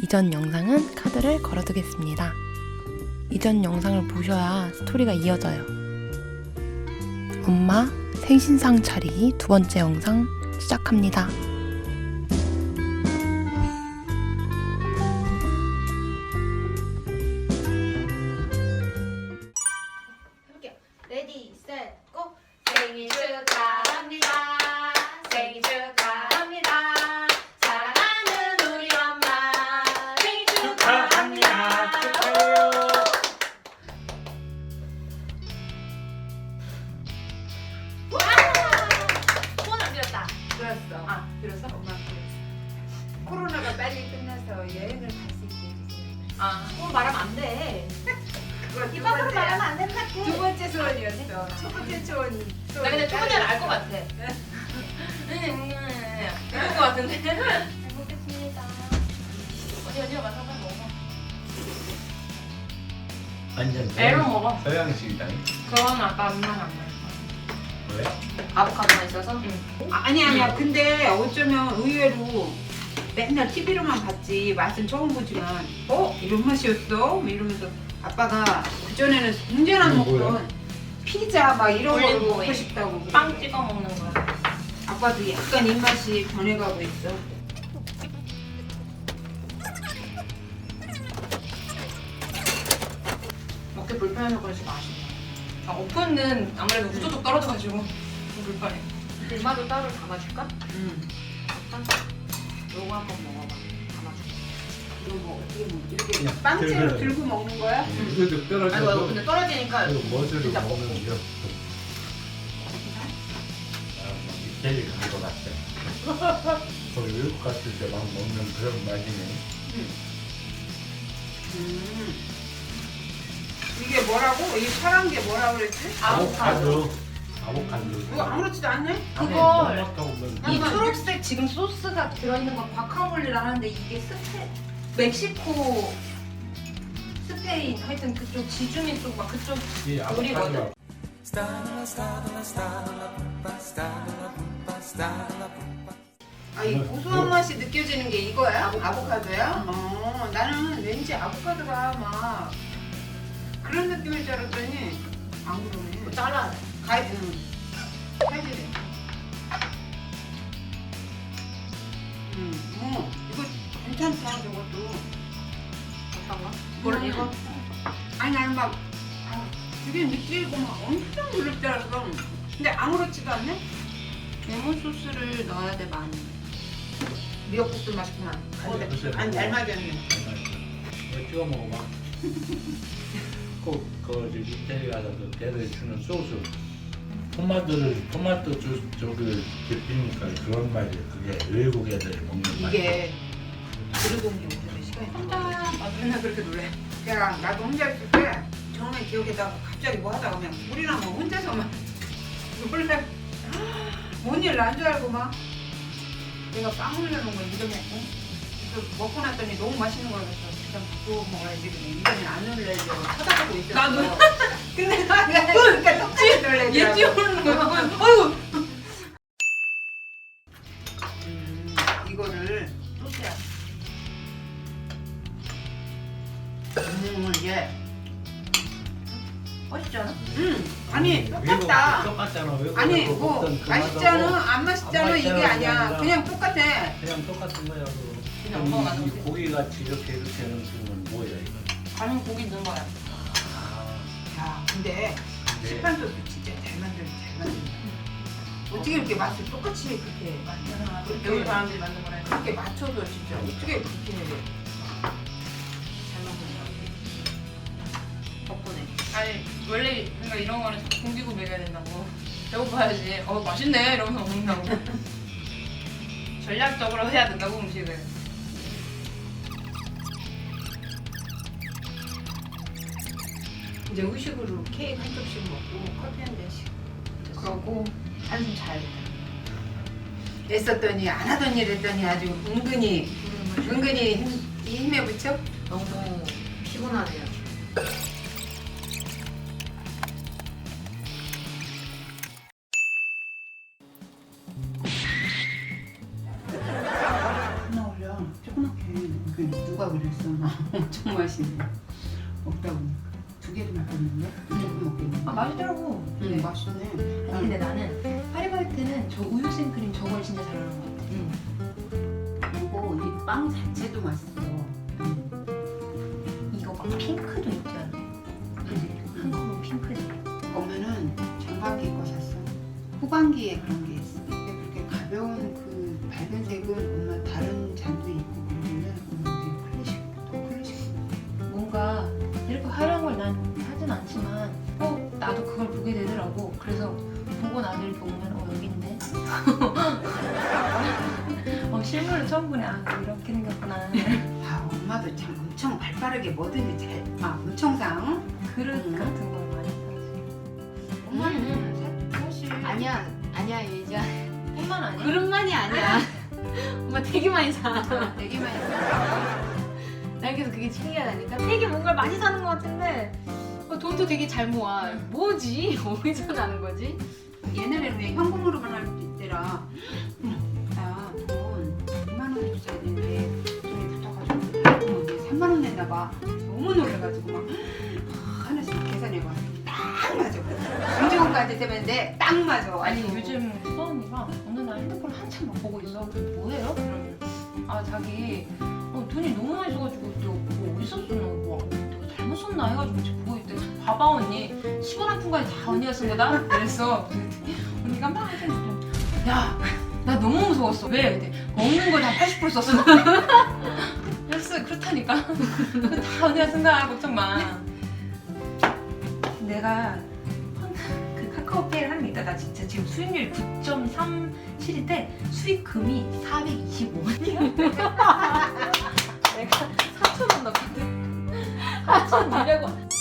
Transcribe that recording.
이전 영상은 카드를 걸어두겠습니다. 이전 영상을 보셔야 스토리가 이어져요. 엄마 생신상 차리기 두 번째 영상 시작합니다. 들었어. 아, 들었어? 엄마 들었어. 코로나가 빨리 끝나서 여행을 갈 수 있게 해주세요. 아, 그거 말하면 안 돼. 그거 두 입 밖으로 번째, 말하면 안 된다. 두 번째 소원이었어. 첫 번째 소원이. 나 근데 첫 번째는 알 것 같아. 이럴 것 같은데. 잘 먹겠습니다. 어디 어디가 맛있어 먹어. 완전 메론 먹어. 서양식이다. 그건 왜? 거야. 아보카도가 있어서? 응. 아니 아니야. 근데 어쩌면 의외로 맨날 TV로만 봤지 맛은 처음 보지만 어 이런 맛이었어? 뭐 이러면서 아빠가 그 전에는 굉장히 안 이게 뭐야? 먹던 피자 막 이런 거 올리브 먹고 오일. 싶다고. 빵 그러는데 찍어 먹는 거야. 아빠도 약간 입맛이 변해가고 있어. 먹기 불편해서 그렇지 맛있네. 아, 오픈은 아무래도 구조적 떨어져가지고 좀 불편해. 엄마도 따로 담아줄까? 응. 잠깐. 요거 한번 먹어봐. 담아줄게. 이거 뭐 어떻게 먹 이렇게 그냥 빵째로 들고. 들고 먹는 거야? 이것도 아이고, 아이고, 근데 떨어지니까 그 머즈를 진짜 먹는 먹고. 게 없어. 이태리 간거 같아. 거기 외국 갔을 때 막 먹는 그런 맛이네. 음. 이게 뭐라고? 이 파란 게 뭐라 그랬지? 아보카도. 아보카도. 이거 아무렇지도 않네? 그걸 이 초록색 지금 소스가 들어있는 건 과카몰리라 하는데 이게 스페 멕시코 스페인 하여튼 그쪽 지중해 쪽 막 그쪽 이 요리거든. 아보카도 아, 이 뭐, 고소한 뭐. 맛이 느껴지는 게 이거야? 아보카도. 아보카도야? 어, 나는 왠지 아보카도가 막 그런 느낌일 줄 알았더니 안 그러네. 잘라야 돼. 가이, 응. 칼질해. 음, 어, 이거 괜찮다, 저것도. 어떤 거? 뭘 이거? 아니, 아니, 막, 아, 되게 느끼고 막 엄청 그럴 줄 알았어. 근데 아무렇지도 않네? 레몬 소스를 넣어야 돼 많이. 미역국도 맛있구만. 어, 글쎄, 아니, 잘 먹어. 맞았네. 이거 찍어 먹어봐. 꼭그 이태리 가서 그 걔들 주는 소스. 토마토를 토마토 주 저기 데피니까 그런 맛이 그게 외국 애들이 먹는 맛. 이게 들고 온게 오늘의 시간이 혼자 아 맨날 그렇게 놀래. 제가 나도 혼자 있을 때 처음에 기억에다가 갑자기 뭐 하다가 그냥 물이나 뭐 혼자서만 놀래 뭔 일 난 줄 알고 막 내가 빵 올려놓은 거 이겨냈고 먹고 났더니 너무 맛있는 거라서 그냥 갖고 먹어야지 그냥 이거는 안 놀래죠 쳐다보고 있었어 나도. 근데 내가 그러니까 똑같이 놀래더라고 얘 뛰어오르는 거야. 아이고. 음, 이거를 소스야. 음, 예. 맛있지 않아? 음, 아니 외국 똑같다 똑같잖아. 외국 아니 뭐 먹던 그 맛있잖아 안 맛있잖아 안 이게 맛있잖아, 아니야 아니라. 그냥 똑같아 그냥 똑같은 거야. 그거. 그냥 엄마가 만든 이 거지. 고기 같이 이렇게 이렇게 하는 건 뭐야 이거? 가면 고기 넣은 거야. 아, 야 근데 네. 시판 소스 진짜 잘 만들어 잘 만든다 어떻게 이렇게 맛을 똑같이 그렇게 만드나 여기 그렇게 사람들이 만든 거래. 그렇게 맞춰서 진짜 어떻게 그렇게 아니 원래 그러니까 이런 거는 자꾸 공기고 먹여야 된다고. 배고파야지. 어 맛있네 이러면서 먹는다고. 전략적으로 해야 된다고 음식을. 이제 의식으로 케이크 한 접시 먹고 커피 한 잔씩 그러고 한숨 자야겠다. 애썼더니 안 하던 일 했더니 아주 은근히 은근히 힘, 힘에 붙여 너무 피곤하네요. 그랬어? 나 엄청 맛있네. 먹다 보니까 두 개를 먹겠는데 조금 먹겠는데. 아 맛있더라고. 응 맛있네. 아, 근데 나는 파리바게뜨는 저 우유 생크림 저걸 진짜 잘하는 것 같아. 그리고 이 빵 자체도 맛있어. 음. 이거 막 핑크도 있잖아. 그지? 한 컵은 핑크지. 보면은 전반기 거 샀어. 후반기에 그런 게 있어. 근데 그렇게 가벼운 그 밝은 색은 않지만 어 나도 그걸 보게 되더라고. 그래서 보고 나서 이렇게 오면 어 여기 있네. 어 실물로 처음 보네. 아 이렇게 생겼구나. 아 엄마도 참 엄청 발빠르게 뭐든지 잘, 아 엄청상. 그릇 음. 같은 걸 많이 사지. 엄마는 사- 사실 아니야 아니야 예지야 뿐만 아니야. 그릇만이 아니야 엄마 되게 많이 사. 아, 되게 많이 사. 난 그래서 그게 신기하다니까 되게 뭔가를 많이 사는 것 같은데 어, 돈도 되게 잘 모아. 뭐지? 어디서 나는 거지? 옛날에는 왜 현금으로만 할 때라. 나돈 2만 원 줘야 되는데 돈이 붙어가지고 이게 3만 원 냈나 봐. 너무 놀라가지고 막 하나씩 계산해봐. 딱 맞아. 금지원까지 되면데 딱 맞아. 아니. 요즘 수언니가 어느 날 핸드폰을 한참 막 보고 있어. 그래서 뭐해요? 그러면 아 자기 어, 돈이 너무 많이 써가지고 또 뭐 어디서 쓰나 뭐. 내가 잘못 썼나 해가지고 지금. 봐봐 언니 10원 한 푼까지 다 언니가 쓴 거다. 그랬어. 언니가 막 해주는데 야나 너무 무서웠어. 왜? 그랬더니 없는 걸 다 80% 썼어. 그랬어 그렇다니까. 다 언니가 쓴 거야 걱정 마. 내가 그 카카오페이를 있다. 나 진짜 지금 수익률이 9.37인데 수익금이 425원이야. 내가 4,000원 넣거든. 4,200원. 수익